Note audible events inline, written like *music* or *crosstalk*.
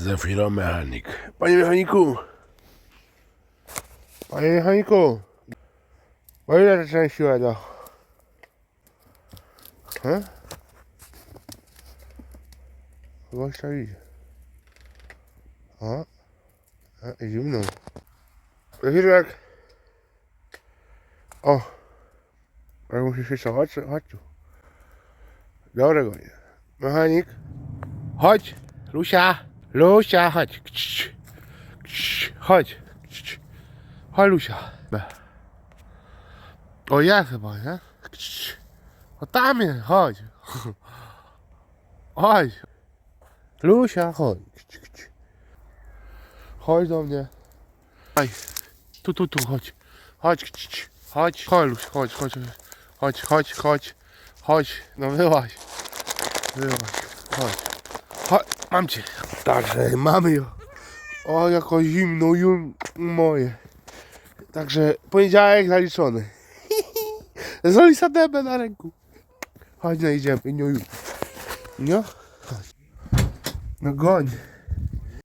Zefiromechanik. Panie mechaniku! Panie mechaniku! O ile to część siłego? He? Gościa idzie. O. A, idzie mną. Zefirek! O! Ale musisz jeszcze, chodź, chodź tu. Dobra, gonie. Mechanik. Chodź, Lusia, Lusia, chodź. Kcz, kcz, chodź. Kcz. Chodź, Lusia. O, ja chyba, nie? Kcz. O, tam jest, chodź. Chodź. Lusia, chodź. Kcz, kcz. Chodź do mnie. Aj. Tu, tu, tu, chodź. Chodź, kcz, kcz. chodź. Chodź, Lusia, chodź, chodź. Chodź, chodź, chodź. Chodź, no wyłaź. Wyłaź, chodź. Mam cię. Także mamy ją. O, jako zimno jum moje. Także poniedziałek zaliczony. *laughs* Z Olisadebę na ręku. Chodź, no idziemy. No, no. No goń.